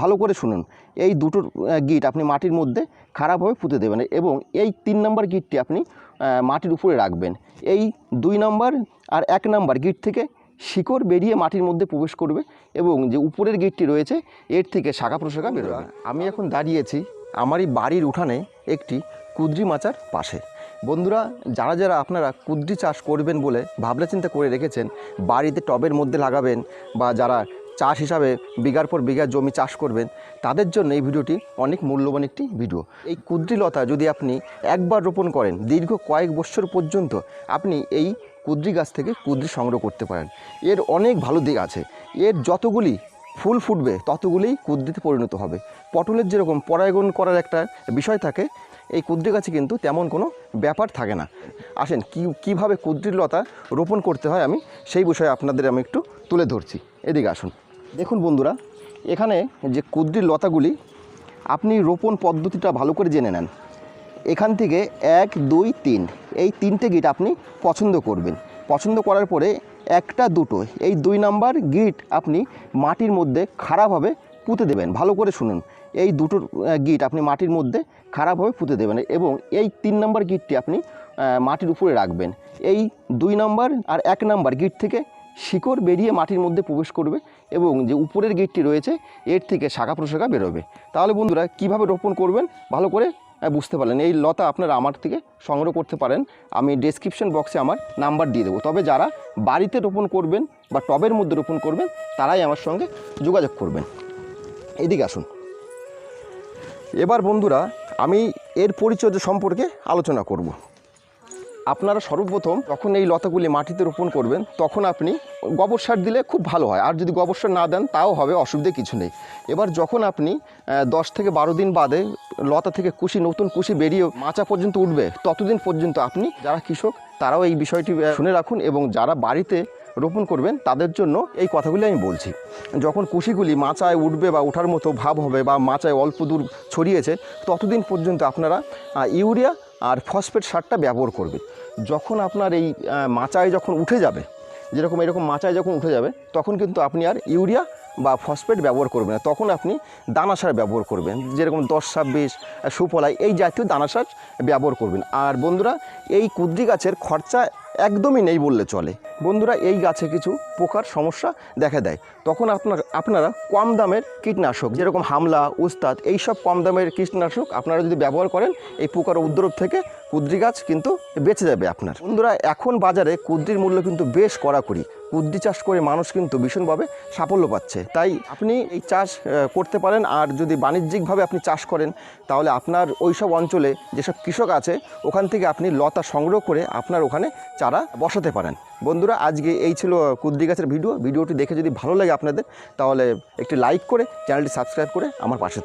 ভালো করে শুনুন। এই দুটো গিট আপনি মাটির মধ্যে খারাপভাবে পুঁতে দেবেন এবং এই তিন নম্বর গিটটি আপনি মাটির উপরে রাখবেন। এই দুই নম্বর আর এক নম্বর গিট থেকে শিকড় বেরিয়ে মাটির মধ্যে প্রবেশ করবে এবং যে উপরের গিটটি রয়েছে, এর থেকে শাখা প্রশাখা বেরোবে আমি এখন দাঁড়িয়েছি আমারই বাড়ির উঠানে একটি কুদ্রি মাচার পাশে। বন্ধুরা, যারা যারা আপনারা কুদ্রি চাষ করবেন বলে ভাবনা চিন্তা করে রেখেছেন, বাড়িতে টবের মধ্যে লাগাবেন বা যারা চাষ হিসাবে বিঘার পর বিঘা জমি চাষ করবেন, তাদের জন্য এই ভিডিওটি অনেক মূল্যবান একটি ভিডিও। এই কুদ্রিলতা যদি আপনি একবার রোপণ করেন, দীর্ঘ কয়েক বছর পর্যন্ত আপনি এই কুদ্রি গাছ থেকে কুদ্রি সংগ্রহ করতে পারেন। এর অনেক ভালো দিক আছে। এর যতগুলি ফুল ফুটবে, ততগুলিই কুদ্রিতে পরিণত হবে। পটলের যেরকম পরাগায়ন করার একটা বিষয় থাকে এই কুদ্রি গাছে কিন্তু তেমন কোনো ব্যাপার থাকে না। আসেন, কী, কীভাবে কুদ্রির লতা রোপণ করতে হয় আমি সেই বিষয়ে আপনাদের আমি একটু তুলে ধরছি। এদিকে আসুন। দেখুন বন্ধুরা, এখানে যে কুদ্রির লতাগুলি, আপনি রোপণ পদ্ধতিটা ভালো করে জেনে নেন। এখান থেকে এক, দুই, তিন, এই তিনটে গিট আপনি পছন্দ করবেন। পছন্দ করার পরে একটা দুটো, এই দুই নাম্বার গিট আপনি মাটির মধ্যে খারাপভাবে পুঁতে দেবেন ভালো করে শুনুন। এই দুটো আহ, গিট আপনি মাটির মধ্যে খারাপভাবে পুঁতে দেবেন এবং এই তিন নম্বর গিটটি আপনি মাটির উপরে রাখবেন। এই দুই নম্বর আর এক নম্বর গিট থেকে শিকড় বেরিয়ে মাটির মধ্যে প্রবেশ করবে এবং যে উপরের গিটটি রয়েছে এর থেকে শাখা প্রশাখা বেরোবে। তাহলে বন্ধুরা কীভাবে রোপণ করবেন? ভালো করে বুঝতে পারলেন। এই লতা আপনারা আমার থেকে সংগ্রহ করতে পারেন। আমি ডেসক্রিপশন বক্সে আমার নাম্বার দিয়ে দেবো। তবে যারা বাড়িতে রোপণ করবেন বা টবের মধ্যে রোপণ করবেন তারাই আমার সঙ্গে যোগাযোগ করবেন। এদিকে আসুন। এবার বন্ধুরা, আমি এর পরিচর্যা সম্পর্কে আলোচনা করব। আপনারা সর্বপ্রথম যখন এই লতাগুলি মাটিতে রোপণ করবেন, তখন আপনি গোবর সার দিলে খুব ভালো হয়। আর যদি গোবর সার না দেন, তাও হবে, অসুবিধে কিছু নেই। এবার যখন আপনি দশ থেকে বারো দিন বাদে লতা থেকে কুশি, নতুন কুশি বেরিয়ে মাচা পর্যন্ত উঠবে, ততদিন পর্যন্ত আপনি, যারা কৃষক, তারাও এই বিষয়টি শুনে রাখুন এবং যারা বাড়িতে রোপণ করবেন, তাদের জন্য এই কথাগুলি আমি বলছি। যখন কুশিগুলি মাচায় উঠবে বা ওঠার মতো ভাব হবে বা মাচায় অল্প দূর ছড়িয়েছে, ততদিন পর্যন্ত আপনারা ইউরিয়া আর ফসফেট সারটা ব্যবহার করবেন। যখন আপনার এই মাচায় যখন উঠে যাবে, যেরকম এরকম মাচায় যখন উঠে যাবে, তখন কিন্তু আপনি আর ইউরিয়া বা ফসফেট ব্যবহার করবেন না। তখন আপনি দানা সার ব্যবহার করবেন, যেরকম দশ ছাব্বিশ সুফলাই, এই জাতীয় দানা সার ব্যবহার করবেন। আর বন্ধুরা, এই কুদ্রি গাছের খরচা একদমই নেই বললে চলে। বন্ধুরা, এই গাছে কিছু পোকার সমস্যা দেখা দেয়। তখন আপনার, আপনারা কম দামের কীটনাশক, যেরকম হামলা, উস্তাদ, এইসব কম দামের কীটনাশক আপনারা যদি ব্যবহার করেন, এই পোকার উদ্রব থেকে কুদ্রি গাছ কিন্তু বেঁচে যাবে আপনার। বন্ধুরা, এখন বাজারে কুদ্রির মূল্য কিন্তু বেশ কড়াকড়ি। কুদ্রি চাষ করে মানুষ কিন্তু ভীষণভাবে সাফল্য পাচ্ছে। তাই আপনি এই চাষ করতে পারেন আর যদি বাণিজ্যিকভাবে আপনি চাষ করেন, তাহলে আপনার ওইসব অঞ্চলে যেসব কৃষক আছে, ওখান থেকে আপনি লতা সংগ্রহ করে আপনার ওখানে চারা বসাতে পারেন। বন্ধুরা, আজকে এই ছিল কুদ্দি গাছের ভিডিও। ভিডিওটি দেখে যদি ভালো লাগে আপনাদের, তাহলে একটি লাইক করে চ্যানেলটি সাবস্ক্রাইব করে আমার পাশে